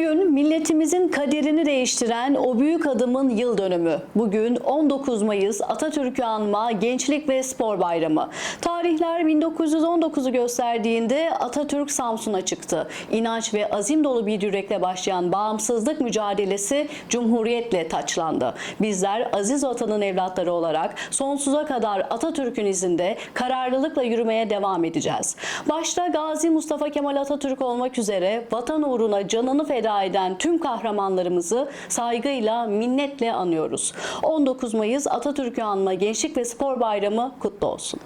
Bugün milletimizin kaderini değiştiren o büyük adımın yıl dönümü. Bugün 19 Mayıs Atatürk'ü anma Gençlik ve Spor Bayramı. Tarihler 1919'u gösterdiğinde Atatürk Samsun'a çıktı. İnanç ve azim dolu bir yürekle başlayan bağımsızlık mücadelesi Cumhuriyetle taçlandı. Bizler aziz vatanın evlatları olarak sonsuza kadar Atatürk'ün izinde kararlılıkla yürümeye devam edeceğiz. Başta Gazi Mustafa Kemal Atatürk olmak üzere vatan uğruna canını feda eden tüm kahramanlarımızı saygıyla, minnetle anıyoruz. 19 Mayıs Atatürk'ü anma Gençlik ve Spor Bayramı kutlu olsun.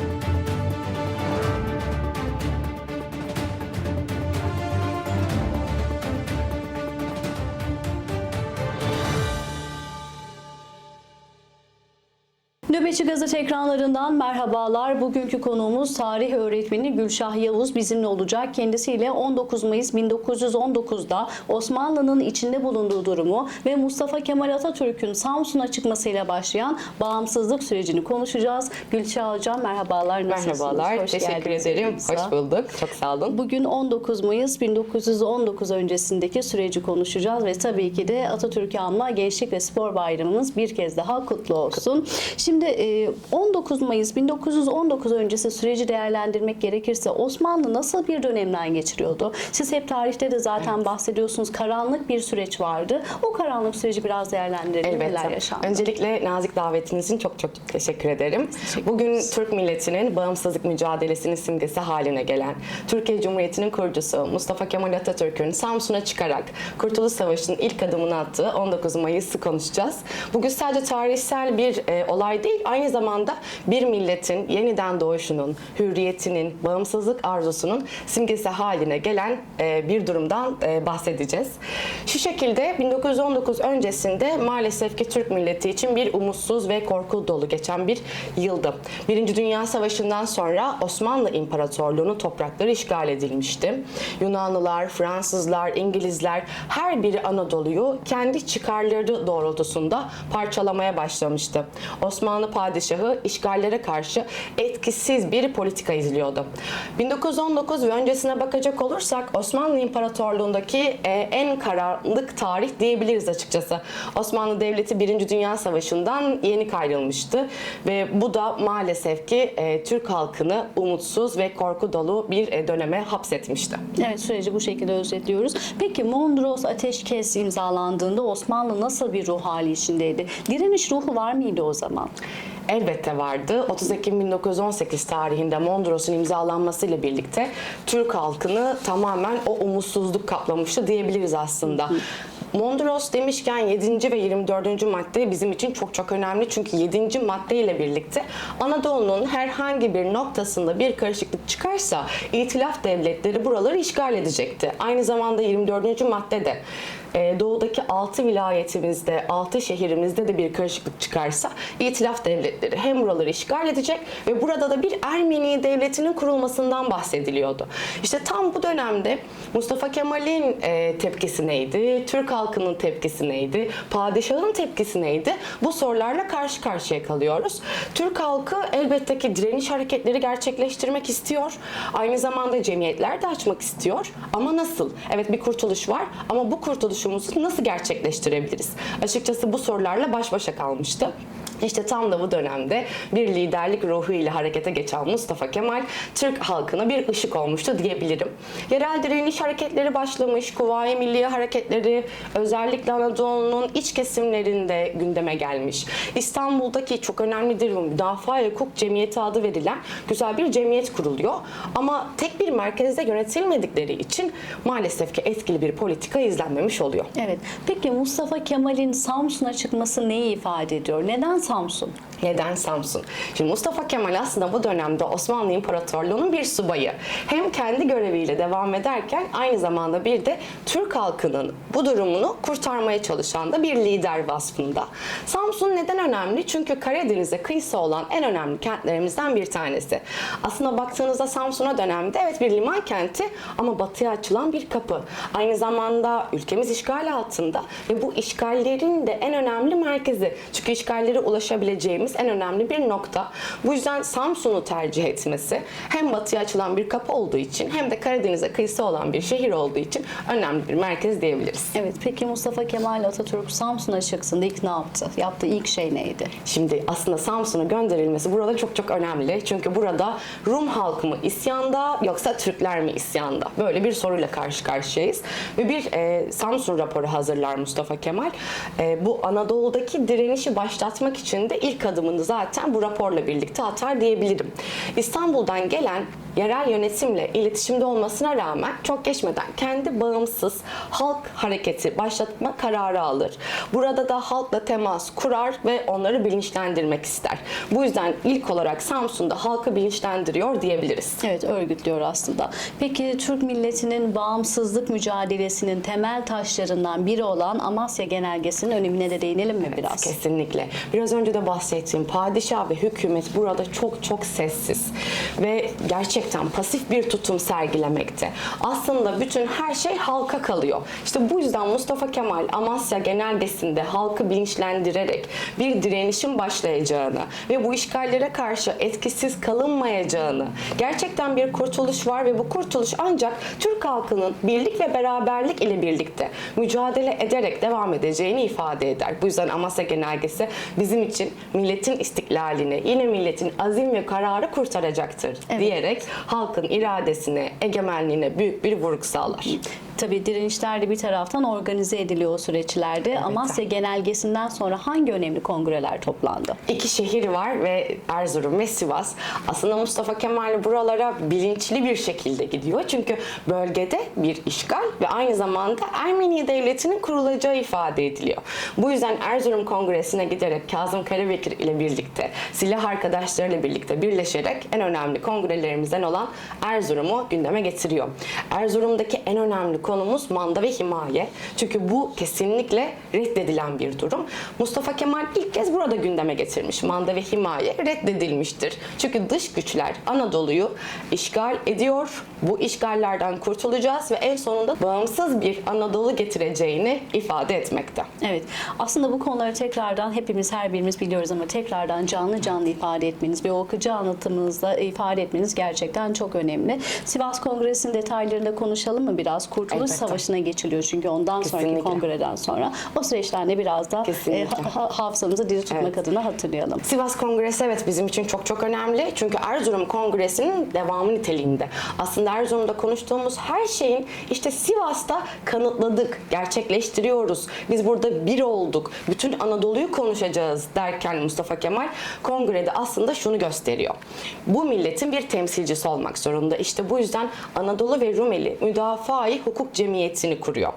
Nöbetçi Gazete ekranlarından merhabalar. Bugünkü konuğumuz tarih öğretmeni Gülşah Yavuz bizimle olacak. Kendisiyle 19 Mayıs 1919'da Osmanlı'nın içinde bulunduğu durumu ve Mustafa Kemal Atatürk'ün Samsun'a çıkmasıyla başlayan bağımsızlık sürecini konuşacağız. Gülşah Hocam merhabalar. Nasılsınız? Merhabalar, Hoş teşekkür ederim. Hoş bulduk. Çok sağ olun. Bugün 19 Mayıs 1919 öncesindeki süreci konuşacağız ve tabii ki de Atatürk'ü anma Gençlik ve Spor Bayramımız bir kez daha kutlu olsun. Şimdi e, 19 Mayıs 1919 öncesi süreci değerlendirmek gerekirse Osmanlı nasıl bir dönemden geçiriyordu? Siz hep tarihte de zaten bahsediyorsunuz. Karanlık bir süreç vardı. O karanlık süreci biraz değerlendirelim. Neler Elbette. yaşandı? Öncelikle nazik davetiniz için çok çok teşekkür ederim. Bugün Türk milletinin bağımsızlık mücadelesinin simgesi haline gelen Türkiye Cumhuriyeti'nin kurucusu Mustafa Kemal Atatürk'ün Samsun'a çıkarak Kurtuluş Savaşı'nın ilk adımını attığı 19 Mayıs'ı konuşacağız. Bugün sadece tarihsel bir e, olay değil, aynı zamanda bir milletin yeniden doğuşunun, hürriyetinin, bağımsızlık arzusunun simgesi haline gelen e, bir durumdan e, bahsedeceğiz. Şu şekilde 1919 öncesinde maalesef ki Türk milleti için bir umutsuz ve korku dolu geçen bir yıldı. Birinci Dünya Savaşı'ndan sonra Osmanlı İmparatorluğu'nun toprakları işgal edilmişti. Yunanlılar, Fransızlar, İngilizler her biri Anadolu'yu kendi çıkarları doğrultusunda parçalamaya başlamıştı. Osmanlı padişahı işgallere karşı etkisiz bir politika izliyordu. 1919 ve öncesine bakacak olursak Osmanlı İmparatorluğu'ndaki e, en karanlık tarih diyebiliriz açıkçası. Osmanlı Devleti 1. Dünya Savaşı'ndan yeni ayrılmıştı ve bu da maalesef ki e, Türk halkını umutsuz ve korku dolu bir e, döneme hapsetmişti. Evet süreci bu şekilde özetliyoruz. Peki Mondros Ateşkes imzalandığında Osmanlı nasıl bir ruh hali içindeydi? Direniş ruhu var mıydı o zaman? Elbette vardı. 30 Ekim 1918 tarihinde Mondros'un imzalanmasıyla birlikte Türk halkını tamamen o umutsuzluk kaplamıştı diyebiliriz aslında. Mondros demişken 7. ve 24. madde bizim için çok çok önemli. Çünkü 7. madde ile birlikte Anadolu'nun herhangi bir noktasında bir karışıklık çıkarsa İtilaf devletleri buraları işgal edecekti. Aynı zamanda 24. maddede e, doğudaki 6 vilayetimizde, 6 şehrimizde de bir karışıklık çıkarsa İtilaf devletleri hem buraları işgal edecek ve burada da bir Ermeni devletinin kurulmasından bahsediliyordu. İşte tam bu dönemde Mustafa Kemal'in e, tepkisi neydi? Türk halkının tepkisi neydi? Padişahın tepkisi neydi? Bu sorularla karşı karşıya kalıyoruz. Türk halkı elbette ki direniş hareketleri gerçekleştirmek istiyor. Aynı zamanda cemiyetler de açmak istiyor. Ama nasıl? Evet bir kurtuluş var ama bu kurtuluşumuzu nasıl gerçekleştirebiliriz? Açıkçası bu sorularla baş başa kalmıştı. İşte tam da bu dönemde bir liderlik ruhuyla harekete geçen Mustafa Kemal Türk halkına bir ışık olmuştu diyebilirim. Yerel direniş hareketleri başlamış, Kuvayi Milliye hareketleri özellikle Anadolu'nun iç kesimlerinde gündeme gelmiş. İstanbul'daki çok önemlidir Müdafaa Hukuk Cemiyeti adı verilen güzel bir cemiyet kuruluyor. Ama tek bir merkezde yönetilmedikleri için maalesef ki etkili bir politika izlenmemiş oluyor. Evet. Peki Mustafa Kemal'in Samsun'a çıkması neyi ifade ediyor? Neden Samsun? Neden Samsun? Şimdi Mustafa Kemal aslında bu dönemde Osmanlı İmparatorluğu'nun bir subayı. Hem kendi göreviyle devam ederken aynı zamanda bir de Türk halkının bu durumunu kurtarmaya çalışan da bir lider vasfında. Samsun neden önemli? Çünkü Karadeniz'e kıyısı olan en önemli kentlerimizden bir tanesi. Aslında baktığınızda Samsun'a dönemde evet bir liman kenti ama batıya açılan bir kapı. Aynı zamanda ülkemiz işgal altında ve bu işgallerin de en önemli merkezi. Çünkü işgallere ulaşabileceğimiz en önemli bir nokta. Bu yüzden Samsun'u tercih etmesi hem batıya açılan bir kapı olduğu için hem de Karadeniz'e kıyısı olan bir şehir olduğu için önemli bir merkez diyebiliriz. Evet peki Mustafa Kemal Atatürk Samsun'a çıksın ilk ne yaptı? Yaptığı ilk şey neydi? Şimdi aslında Samsun'a gönderilmesi burada çok çok önemli. Çünkü burada Rum halkı mı isyanda yoksa Türkler mi isyanda? Böyle bir soruyla karşı karşıyayız. Ve bir e, Samsun raporu hazırlar Mustafa Kemal. E, bu Anadolu'daki direnişi başlatmak için de ilk adımını zaten bu raporla birlikte atar diyebilirim. İstanbul'dan gelen yerel yönetimle iletişimde olmasına rağmen çok geçmeden kendi bağımsız halk hareketi başlatma kararı alır. Burada da halkla temas kurar ve onları bilinçlendirmek ister. Bu yüzden ilk olarak Samsun'da halkı bilinçlendiriyor diyebiliriz. Evet örgütlüyor aslında. Peki Türk milletinin bağımsızlık mücadelesinin temel taşlarından biri olan Amasya Genelgesi'nin önemine de değinelim mi biraz? Kesinlikle. Biraz önce de bahsettiğim padişah ve hükümet burada çok çok sessiz ve gerçekten pasif bir tutum sergilemekte. Aslında bütün her şey halka kalıyor. İşte bu yüzden Mustafa Kemal Amasya Genelgesi'nde halkı bilinçlendirerek bir direnişin başlayacağını ve bu işgallere karşı etkisiz kalınmayacağını, gerçekten bir kurtuluş var ve bu kurtuluş ancak Türk halkının birlik ve beraberlik ile birlikte mücadele ederek devam edeceğini ifade eder. Bu yüzden Amasya Genelgesi bizim için milletin istiklalini, yine milletin azim ve kararı kurtaracaktır Evet. diyerek halkın iradesine, egemenliğine büyük bir vurgu sağlar. Tabii direnişler de bir taraftan organize ediliyor o süreçlerde. Amasya Genelgesi'nden sonra hangi önemli kongreler toplandı? İki şehir var ve Erzurum ve Sivas. Aslında Mustafa Kemal buralara bilinçli bir şekilde gidiyor. Çünkü bölgede bir işgal ve aynı zamanda Ermeni Devleti'nin kurulacağı ifade ediliyor. Bu yüzden Erzurum Kongresi'ne giderek Kazım Karabekir ile birlikte, silah arkadaşlarıyla birlikte birleşerek en önemli kongrelerimizden olan Erzurum'u gündeme getiriyor. Erzurum'daki en önemli konumuz manda ve himaye. Çünkü bu kesinlikle reddedilen bir durum. Mustafa Kemal ilk kez burada gündeme getirmiş. Manda ve himaye reddedilmiştir. Çünkü dış güçler Anadolu'yu işgal ediyor. Bu işgallerden kurtulacağız ve en sonunda bağımsız bir Anadolu getireceğini ifade etmekte. Evet. Aslında bu konuları tekrardan hepimiz her birimiz biliyoruz ama tekrardan canlı canlı ifade etmeniz ve o akıcı ifade etmeniz gerçekten çok önemli. Sivas Kongresi'nin detaylarında konuşalım mı biraz? Kurtuluş Elbette. Savaşı'na geçiliyor çünkü ondan sonraki Kesinlikle. kongreden sonra. O süreçlerde biraz da e, ha- hafızamızı diri tutmak Evet. adına hatırlayalım. Sivas Kongresi evet bizim için çok çok önemli. Çünkü Erzurum Kongresi'nin devamı niteliğinde. Aslında Erzurum'da konuştuğumuz her şeyin işte Sivas'ta kanıtladık, gerçekleştiriyoruz. Biz burada bir olduk. Bütün Anadolu'yu konuşacağız derken Mustafa Kemal kongrede aslında şunu gösteriyor. Bu milletin bir temsilcisi olmak zorunda. İşte bu yüzden Anadolu ve Rumeli Müdafaa-i Hukuk Cemiyeti'ni kuruyor.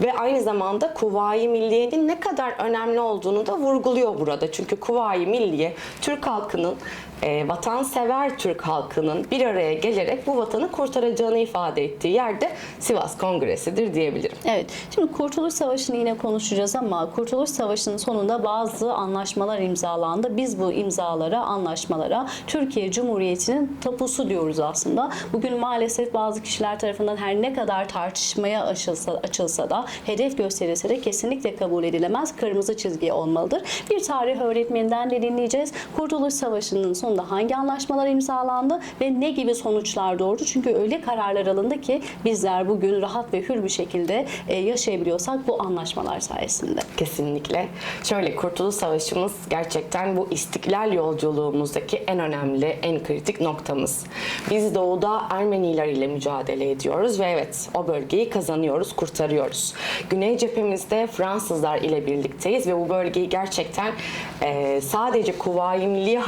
Ve aynı zamanda Kuvayi Milliye'nin ne kadar önemli olduğunu da vurguluyor burada. Çünkü Kuvayi Milliye Türk halkının e, vatansever Türk halkının bir araya gelerek bu vatanı kurtaracağını ifade ettiği yerde Sivas Kongresi'dir diyebilirim. Evet. Şimdi Kurtuluş Savaşı'nı yine konuşacağız ama Kurtuluş Savaşı'nın sonunda bazı anlaşmalar imzalandı. Biz bu imzalara, anlaşmalara Türkiye Cumhuriyeti'nin tapusu diyoruz aslında. Bugün maalesef bazı kişiler tarafından her ne kadar tartışmaya açılsa, açılsa da hedef gösterilse de kesinlikle kabul edilemez. Kırmızı çizgi olmalıdır. Bir tarih öğretmeninden de dinleyeceğiz. Kurtuluş Savaşı'nın sonunda hangi anlaşmalar imzalandı ve ne gibi sonuçlar doğurdu? Çünkü öyle kararlar alındı ki bizler bugün rahat ve hür bir şekilde e, yaşayabiliyorsak bu anlaşmalar sayesinde. Kesinlikle. Şöyle Kurtuluş Savaşımız gerçekten bu istiklal yolculuğumuzdaki en önemli, en kritik noktamız. Biz doğuda Ermeniler ile mücadele ediyoruz ve evet o bölgeyi kazanıyoruz, kurtarıyoruz. Güney cephemizde Fransızlar ile birlikteyiz ve bu bölgeyi gerçekten e, sadece Kuvayi Milliye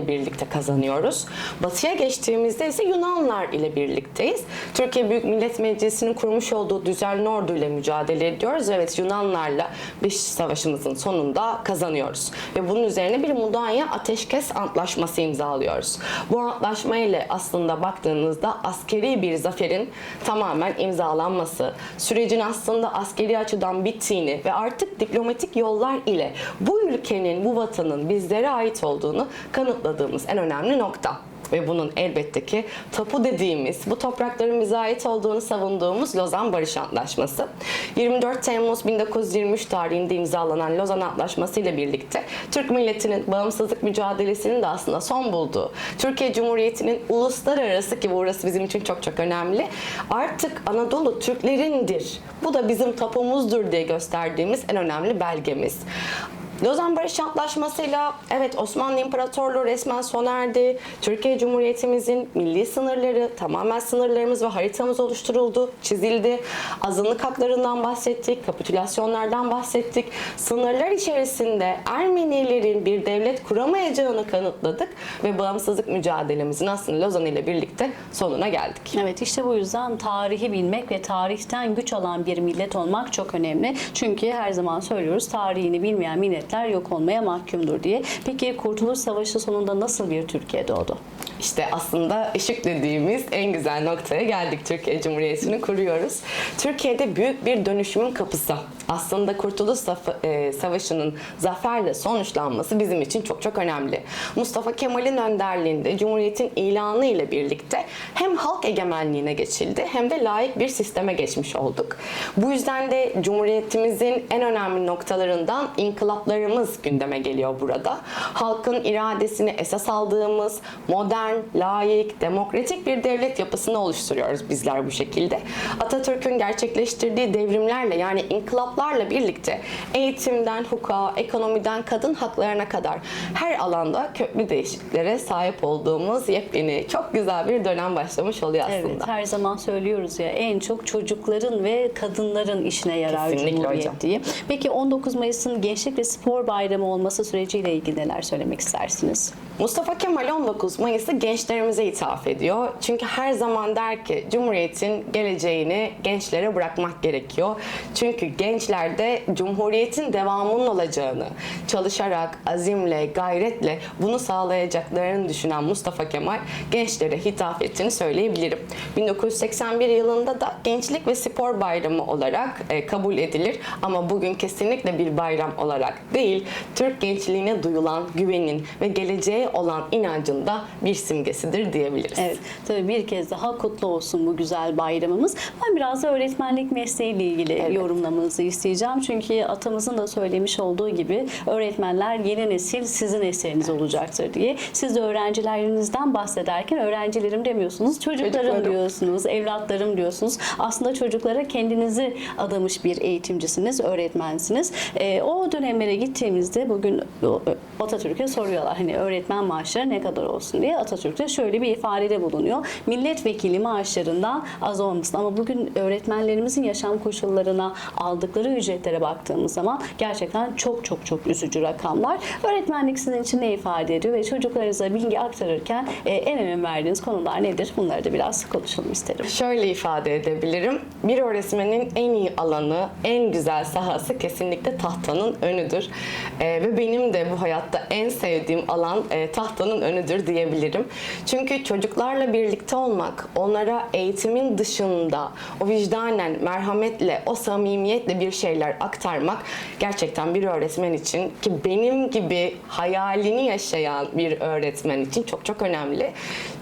hareketleriyle birlikte kazanıyoruz. Batıya geçtiğimizde ise Yunanlar ile birlikteyiz. Türkiye Büyük Millet Meclisi'nin kurmuş olduğu düzenli ordu ile mücadele ediyoruz. Evet Yunanlarla Beş Savaşımızın sonunda kazanıyoruz. Ve bunun üzerine bir Mudanya Ateşkes Antlaşması imzalıyoruz. Bu antlaşma ile aslında baktığınızda askeri bir zaferin tamamen imzalanması, sürecin aslında askeri açıdan bittiğini ve artık diplomatik yollar ile bu ülkenin, bu vatanın bizlere ait olduğunu kanıtladığımız en önemli nokta. ve bunun elbette ki tapu dediğimiz bu toprakların bize ait olduğunu savunduğumuz Lozan Barış Antlaşması. 24 Temmuz 1923 tarihinde imzalanan Lozan Antlaşması ile birlikte Türk milletinin bağımsızlık mücadelesinin de aslında son bulduğu, Türkiye Cumhuriyeti'nin uluslararası ki burası bizim için çok çok önemli, artık Anadolu Türklerindir, bu da bizim tapumuzdur diye gösterdiğimiz en önemli belgemiz. Lozan Barış Antlaşması'yla evet Osmanlı İmparatorluğu resmen sona erdi. Türkiye Cumhuriyetimizin milli sınırları, tamamen sınırlarımız ve haritamız oluşturuldu, çizildi. Azınlık haklarından bahsettik, kapitülasyonlardan bahsettik. Sınırlar içerisinde Ermenilerin bir devlet kuramayacağını kanıtladık ve bağımsızlık mücadelemizin aslında Lozan ile birlikte sonuna geldik. Evet işte bu yüzden tarihi bilmek ve tarihten güç alan bir millet olmak çok önemli. Çünkü her zaman söylüyoruz tarihini bilmeyen milletler yok olmaya mahkumdur diye. Peki Kurtuluş Savaşı sonunda nasıl bir Türkiye doğdu? İşte aslında ışık dediğimiz en güzel noktaya geldik. Türkiye Cumhuriyeti'ni kuruyoruz. Türkiye'de büyük bir dönüşümün kapısı. Aslında Kurtuluş e, Savaşı'nın zaferle sonuçlanması bizim için çok çok önemli. Mustafa Kemal'in önderliğinde Cumhuriyet'in ilanı ile birlikte hem halk egemenliğine geçildi hem de layık bir sisteme geçmiş olduk. Bu yüzden de Cumhuriyetimizin en önemli noktalarından inkılaplarımız gündeme geliyor burada. Halkın iradesini esas aldığımız modern, layık, demokratik bir devlet yapısını oluşturuyoruz bizler bu şekilde. Atatürk'ün gerçekleştirdiği devrimlerle yani inkılaplarla birlikte eğitimden hukuka, ekonomiden kadın haklarına kadar her alanda köklü değişikliklere sahip olduğumuz yepyeni çok güzel bir dönem başlamış oluyor aslında. Evet her zaman söylüyoruz ya en çok çocukların ve kadınların işine yarar Kesinlikle Cumhuriyet hocam. diye. Peki 19 Mayıs'ın Gençlik ve Spor Bayramı olması süreciyle ilgili neler söylemek istersiniz? Mustafa Kemal 19 Mayıs'ı gençlerimize ithaf ediyor. Çünkü her zaman der ki Cumhuriyet'in geleceğini gençlere bırakmak gerekiyor. Çünkü gençlerde Cumhuriyet'in devamının olacağını, çalışarak, azimle, gayretle bunu sağlayacaklarını düşünen Mustafa Kemal gençlere hitap ettiğini söyleyebilirim. 1981 yılında da Gençlik ve Spor Bayramı olarak e, kabul edilir ama bugün kesinlikle bir bayram olarak değil, Türk gençliğine duyulan güvenin ve geleceğe olan inancın da bir simgesidir diyebiliriz. Evet, tabii bir kez daha kutlu olsun bu güzel bayramımız. Ben biraz da öğretmenlik mesleğiyle ilgili Evet. yorumlamanızı isteyeceğim. Çünkü atamızın da söylemiş olduğu gibi öğretmenler yeni nesil sizin eseriniz olacaktır diye. Siz de öğrencilerinizden bahsederken öğrencilerim demiyorsunuz, çocuklarım Çocuklarım. diyorsunuz, evlatlarım diyorsunuz. Aslında çocuklara kendinizi adamış bir eğitimcisiniz, öğretmensiniz. Ee, o dönemlere gittiğimizde bugün Atatürk'e soruyorlar hani öğretmen maaşları ne kadar olsun diye. Atatürk de şöyle bir ifadede bulunuyor. Milletvekili maaşlarından az olmasın ama bugün öğretmenlerimizin yaşam koşullarına aldıkları ücretlere baktığımız zaman gerçekten çok çok çok üzücü rakamlar. Öğretmenlik sizin için ne ifade ediyor ve çocuklarınıza bilgi aktarırken e, en önem verdiğiniz konular nedir? Bunları da biraz konuşalım isterim. Şöyle ifade edebilirim. Bir öğretmenin en iyi alanı, en güzel sahası kesinlikle tahtanın önüdür. Ee, ve benim de bu hayatta en sevdiğim alan e, tahtanın önüdür diyebilirim. Çünkü çocuklarla birlikte olmak, onlara eğitimin dışında o vicdanen, merhametle, o samimiyetle bir şeyler aktarmak gerçekten bir öğretmen için ki benim gibi hayalini yaşayan bir öğretmen için çok çok önemli.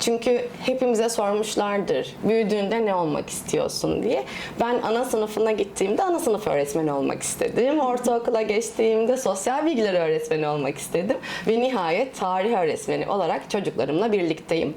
Çünkü hepimize sormuşlardır. Büyüdüğünde ne olmak istiyorsun diye. Ben ana sınıfına gittiğimde ana sınıf öğretmeni olmak istedim. Ortaokula geçtiğimde sosyal bilgiler öğretmeni olmak istedim. Ve nihayet tarih öğretmeni olarak çocuklarımla birlikteyim.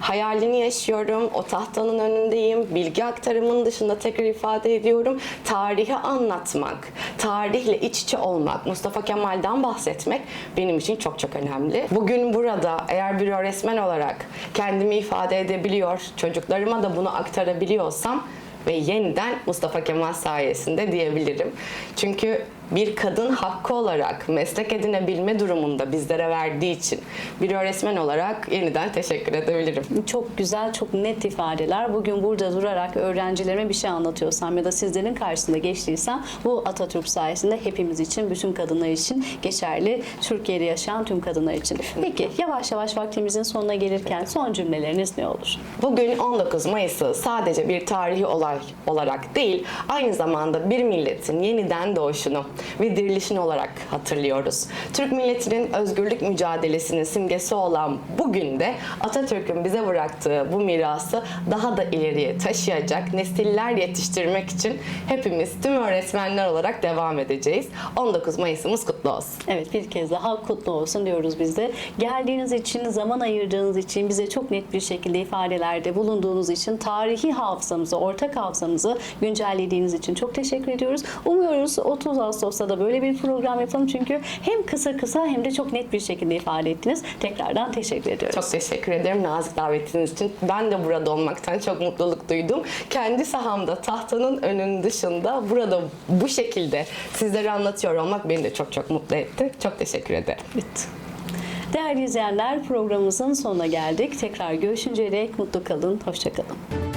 Hayalini yaşıyorum. O tahtanın önündeyim. Bilgi aktarımının dışında tekrar ifade ediyorum. Tarihi anlatmak, tarihle iç içe olmak, Mustafa Kemal'den bahsetmek benim için çok çok önemli. Bugün burada eğer bir öğretmen olarak kendimi ifade edebiliyor, çocuklarıma da bunu aktarabiliyorsam ve yeniden Mustafa Kemal sayesinde diyebilirim. Çünkü bir kadın hakkı olarak meslek edinebilme durumunda bizlere verdiği için bir öğretmen olarak yeniden teşekkür edebilirim. Çok güzel, çok net ifadeler. Bugün burada durarak öğrencilerime bir şey anlatıyorsam ya da sizlerin karşısında geçtiysem bu Atatürk sayesinde hepimiz için, bütün kadınlar için geçerli. Türkiye'de yaşayan tüm kadınlar için. Peki yavaş yavaş vaktimizin sonuna gelirken son cümleleriniz ne olur? Bugün 19 Mayıs'ı sadece bir tarihi olay olarak değil, aynı zamanda bir milletin yeniden doğuşunu, ve dirilişin olarak hatırlıyoruz. Türk milletinin özgürlük mücadelesinin simgesi olan bugün de Atatürk'ün bize bıraktığı bu mirası daha da ileriye taşıyacak nesiller yetiştirmek için hepimiz tüm öğretmenler olarak devam edeceğiz. 19 Mayıs'ımız kutlu olsun. Evet bir kez daha kutlu olsun diyoruz biz de. Geldiğiniz için, zaman ayırdığınız için, bize çok net bir şekilde ifadelerde bulunduğunuz için, tarihi hafızamızı, ortak hafızamızı güncellediğiniz için çok teşekkür ediyoruz. Umuyoruz 30 Ağustos'ta da böyle bir program yapalım çünkü hem kısa kısa hem de çok net bir şekilde ifade ettiniz. Tekrardan teşekkür ediyoruz. Çok teşekkür ederim nazik davetiniz için. Ben de burada olmaktan çok mutluluk duydum. Kendi sahamda tahtanın önünün dışında burada bu şekilde sizlere anlatıyor olmak beni de çok çok mutlu etti. Çok teşekkür ederim. Bitti. Değerli izleyenler programımızın sonuna geldik. Tekrar görüşünceye dek mutlu kalın, hoşça kalın.